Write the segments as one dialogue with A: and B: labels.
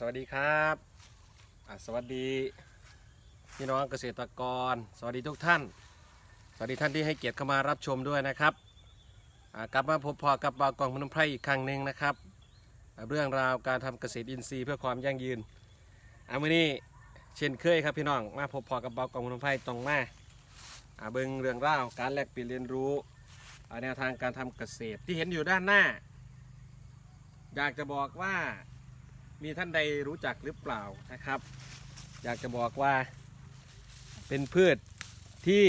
A: สวัสดีครับสวัสดีพี่น้องเกษตรกร สวัสดีทุกท่าน สวัสดีท่านที่ให้เกียรติเข้ามารับชมด้วยนะครับกลับมาพบพอกับบากองพนมไพรอีกครั้งหนึ่งนะครับ เรื่องราวการทำเกษตรอินทรีย์เพื่อความยั่งยืนอาวันนี้เช่นเคยครับพี่น้องมาพบพอกับบากองพนมไพรตรงมาอ่เบิ่งเรื่องราวการแลกเปลี่ยนเรียนรู้แนวทางการทำเกษตรที่เห็นอยู่ด้านหน้า อยากจะบอกว่า มีท่านใดรู้จักหรือเปล่านะครับ อยากจะบอกว่า เป็นพืชที่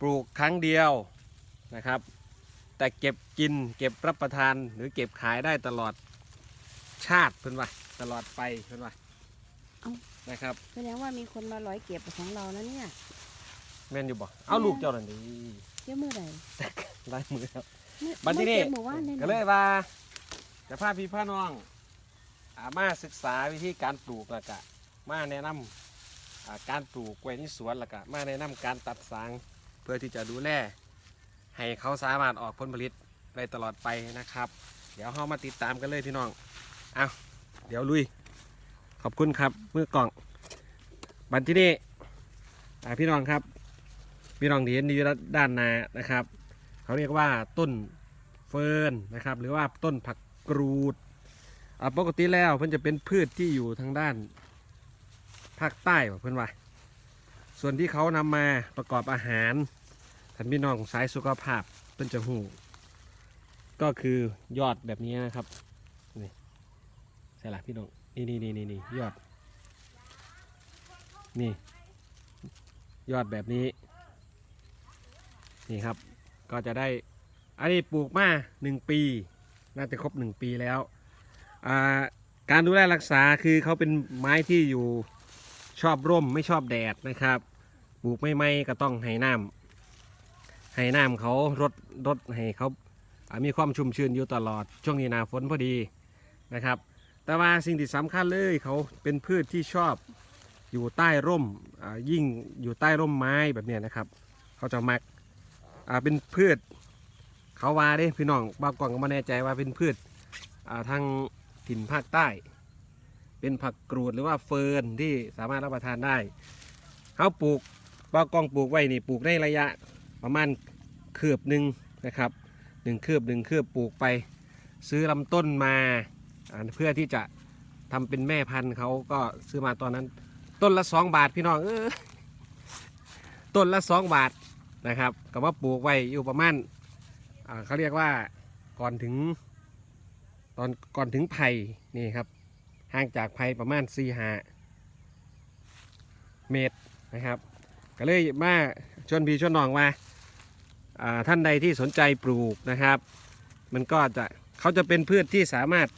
A: ปลูกครั้งเดียวนะครับ แต่เก็บกินเก็บรับประทานหรือเก็บขายได้ตลอดชาติเพื่อนว่าตลอดไปเพื่อนว่า
B: เอ้า
A: นะครับ
B: แสดงว่ามีคนมาร้อยเก็บของเราแล้วเนี่ย
A: แม่นอยู่บ่เอาลูกเจ้าหน่อยดิ
B: เจ้ามือใด
A: ลายมือครับ
B: มื้อ
A: บัดที่นี่
B: เก็บหมู่บ้านเลย
A: ก็เลยว่าจะพาพี่พาน้องอามาศึกษาวิธีการปลูกแล้วก็มาแนะนำอ่าการปลูกไว้ในสวนแล้วก็มาแนะนำการตัดสางเพื่อที่จะดูแลให้เขาสามารถออกผลผลิตได้ตลอดไปนะครับ เดี๋ยวเรามาติดตามกันเลยพี่น้องเอาเดี๋ยวลุย ขอบคุณครับเมื่อกล่องบันที่นี่พี่น้องครับพี่น้องที่เห็นอยู่ด้านหน้านะครับ เขาเรียกว่าต้นเฟิร์นนะครับ หรือว่าต้นผักกรูด ปกติแล้วมันจะเป็นพืชที่อยู่ทางด้านภาคใต้เพื่อนว่า ส่วนที่เขานำมาประกอบอาหารท่านพี่น้องสายสุขภาพเพิ่นจะหูก็คือยอดแบบนี้นะครับนี่ใช่ละพี่น้องนี่นี่นี่นี่นี่ยอด นี่ ยอดแบบนี้ นี่ครับ ก็จะได้ อันนี้ปลูกมาหนึ่งปี น่าจะครบหนึ่งปีแล้ว การดูแลรักษาคือเขาเป็นไม้ที่อยู่ชอบร่มไม่ชอบแดดนะครับปลูกไม่ไม่ก็ต้องให้น้ำให้น้ำเขารดรดให้เขามีความชุ่มชื้นอยู่ตลอดช่วงนี้หนาฝนพอดีนะครับ แต่ว่าสิ่งที่สำคัญเลยเขาเป็นพืชที่ชอบอยู่ใต้ร่มยิ่งอยู่ใต้ร่มไม้แบบนี้นะครับ เขาจะมักเป็นพืชเขาว่าเด้พี่น้องบางกล่องก็มาแน่ใจว่าเป็นพืชทาง ถิ่นภาคใต้ เป็นผักกรูดหรือว่าเฟิร์นที่สามารถรับประทานได้เขาปลูกบากองปลูกไว้นี่ปลูกในระยะประมาณเคือบหนึ่งนะครับหนึ่งเคือบหนึ่งเคือบปลูกไป ซื้อลำต้นมาเพื่อที่จะทำเป็นแม่พันธุ์เขาก็ซื้อมาตอนนั้น ต้นละสองบาทพี่น้องเออต้นละสองบาทนะครับก็ว่าปลูกไว้อยู่ประมาณอ่าเขาเรียกว่าก่อนถึง ตอนก่อนถึงไผ่นี่ครับ ห่างจากไผ่ประมาณ4ีหาเมตรนะครับ ก็เลยมาชวนพี่ชวนน้องว่าาท่านใดที่สนใจปลูกนะครับ มันก็จะเขาจะเป็นพืชที่สามารถ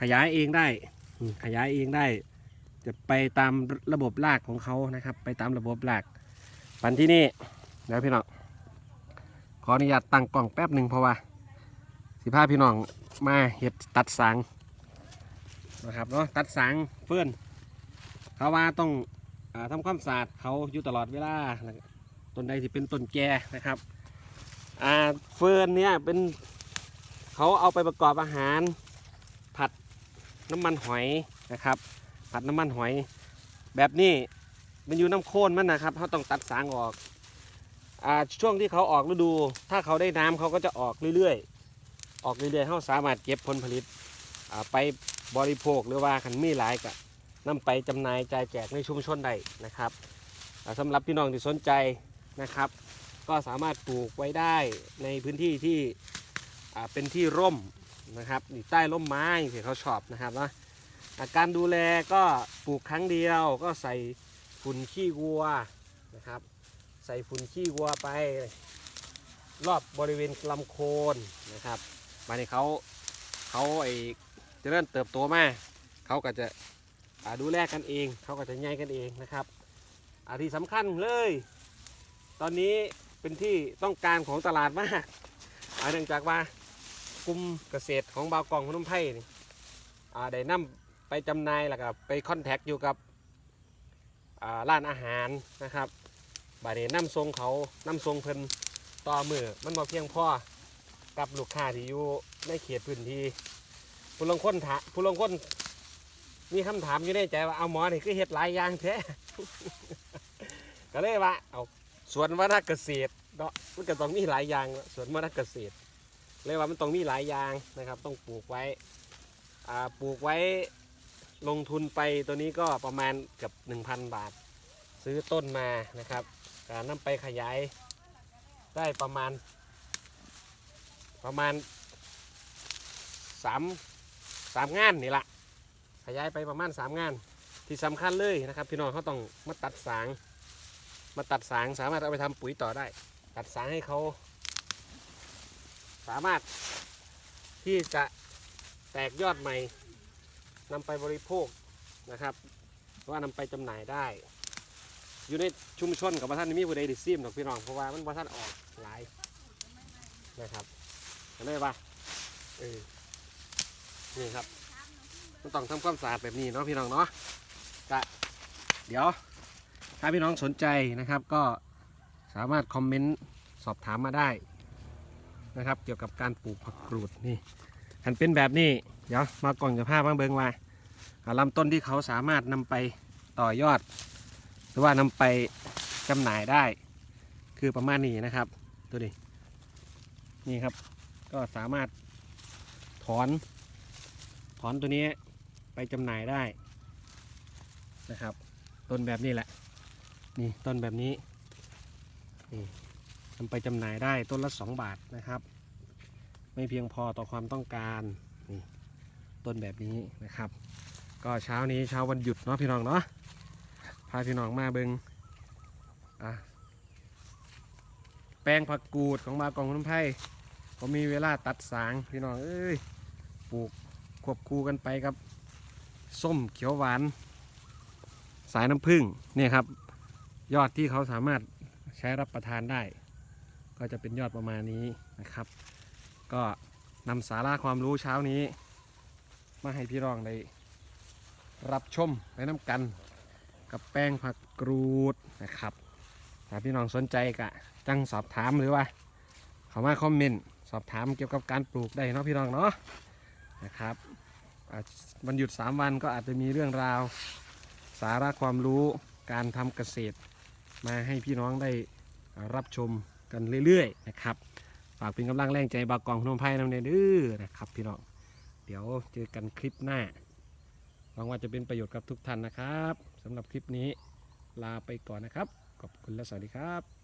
A: ขยายเองได้ ขยายเองได้ จะไปตามระบบรากของเขานะครับ ไปตามระบบราก ปันที่นี่เดี๋ยพี่น้องขออนุญาตตั้งกล้องแป๊บหนึ่งเพราะว่าสิพาพี่น้อง มาเห็ดตัดสางนะครับเนาะตัดสางเฟื่อนเขาว่าต้องอาทำความสะอาดเขาอยู่ตลอดเวลาต้นใดที่เป็นต้นแก่นะครับเฟื่อนเนี่ยเป็นเขาเอาไปประกอบอาหาร ผัดน้ำมันหอยนะครับ ผัดน้ำมันหอย แบบนี้มันอยู่น้ำโคนมันนะครับเขาต้องตัดสางออกอช่วงที่เขาออกฤดู ถ้าเขาได้น้ำเขาก็จะออกเรื่อยๆ ออกเรื่อยๆเขาสามารถเก็บผลผลิตไปบริโภคหรือว่าขันมีหลายก็นำไปจำหน่ายจ่ายแจกในชุมชนได้นะครับอ่าสำหรับพี่น้องที่สนใจนะครับ ก็สามารถปลูกไว้ได้ในพื้นที่ที่เป็นที่ร่มนะครับใต้ร่มไม้ที่เขาชอบนะครับนะาการดูแลก็ปลูกครั้งเดียวก็ใส่ฝุ่นขี้วัวนะครับ ใส่ฝุ่นขี้วัวไป รอบบริเวณลำโคนนะครับ มาในเขาเขาไอเจะเริ่มเติบโตมาเขาก็จะดูแลกันเอง เขาก็จะใหญ่กันเองนะครับอาที่สำคัญเลย ตอนนี้เป็นที่ต้องการของตลาดมากเนื่องจากว่ากลุ่มเกษตรของบาวกองพนมไพ่ได้นำไปจำหน่ายแล้วก็ไปคอนแทคอยู่กับร้านอาหารนะครับบาดนี้น้ำทรงเขาน้ำทรงเพิ่นต่อมือมันมาเพียงพอ กับลูกค้าที่อยู่ในเขตพื้นที่ผู้ลางคนถามผู้ลางคนมีคำถามอยู่ในใจว่าเอาหมอนี่คือเฮ็ดหลายอย่างแท้ ก็เลยว่าเอาสวนวัฒนเกษตรเนาะมันก็ต้องมีหลายอย่างเนาะสวนวัฒนเกษตรเลยว่ามันต้องมีหลายอย่างนะครับ ต้องปลูกไว้อ่าปลูกไว้ลงทุนไปตัวนี้ก็ประมาณเกับ1,000 บาท ซื้อต้นมานะครับการนำไปขยายได้ประมาณ ประมาณสามสามงานนี่ละขยายไปประมาณสามงาน ที่สำคัญเลยนะครับ พี่น้องเขาต้องมาตัดสาง มาตัดสางสามารถเอาไปทำปุ๋ยต่อได้ ตัดสางให้เขา สามารถที่จะแตกยอดใหม่นำไปบริโภคนะครับหรือว่านำไปจำหน่ายได้ อยู่ในชุมชนกับท่านมีผู้ใดดิซิมหรอกพี่น้องเพราะว่ามันบ่ท่านออกหลายนะครับ ก็เลยว่าเออนี่ครับมันต้องทำความสะอาดแบบนี้เนาะพี่น้องเนาะก็เดี๋ยว ถ้าพี่น้องสนใจนะครับ ก็สามารถคอมเมนต์สอบถามมาได้นะครับ เกี่ยวกับการปลูกผักกรูดนี่หันเป็นแบบนี้ เดี๋ยวมากล่องจะภาพมางเบิงว่าลำต้นที่เขาสามารถนำไปต่อยอด หรือว่านำไปจำหน่ายได้ คือประมาณนี้นะครับ ตัวนี้นี่ครับ ก็สามารถถอน ถอนตัวนี้ไปจำหน่ายได้นะครับ ต้นแบบนี้แหละ นี่ต้นแบบนี้นี่นำไปจำหน่ายได้ต้นละ 2 บาทนะครับ ไม่เพียงพอต่อความต้องการนี่ต้นแบบนี้นะครับ ก็เช้านี้เช้าวันหยุดเนาะพี่น้องเนาะพาพี่น้องมาเบิงอะแปลงผักกูดของมากองน้ำไก็มีเวลาตัดสางพี่น้องเอ้ยปลูกควบคู่กันไปกับ ส้มเขียวหวาน สายน้ำผึ้งเนี่ยครับ ยอดที่เขาสามารถใช้รับประทานได้ ก็จะเป็นยอดประมาณนี้นะครับ ก็นำสาระความรู้เช้านี้ มาให้พี่รองได้รับชมไปน้ำกัน กับแป้งผักกรูดนะครับถ้าพี่น้องสนใจก็จังสอบถามหรือว่า เขามาคอมเมนต์ สอบถามเกี่ยวกับการปลูกได้เนาะพี่น้องเนาะนะครับวันหยุด 3 วันก็อาจจะมีเรื่องราว สาระความรู้การทำเกษตร มาให้พี่น้องได้รับชมกันเรื่อยๆนะครับฝากเป็นกำลังแรงใจบากกองพนมไพ่นำเนเด้อนะครับพี่น้องเดี๋ยวเจอกันคลิปหน้าหวังว่าจะเป็นประโยชน์กับทุกท่านนะครับสำหรับคลิปนี้ลาไปก่อนนะครับ ขอบคุณและสวัสดีครับ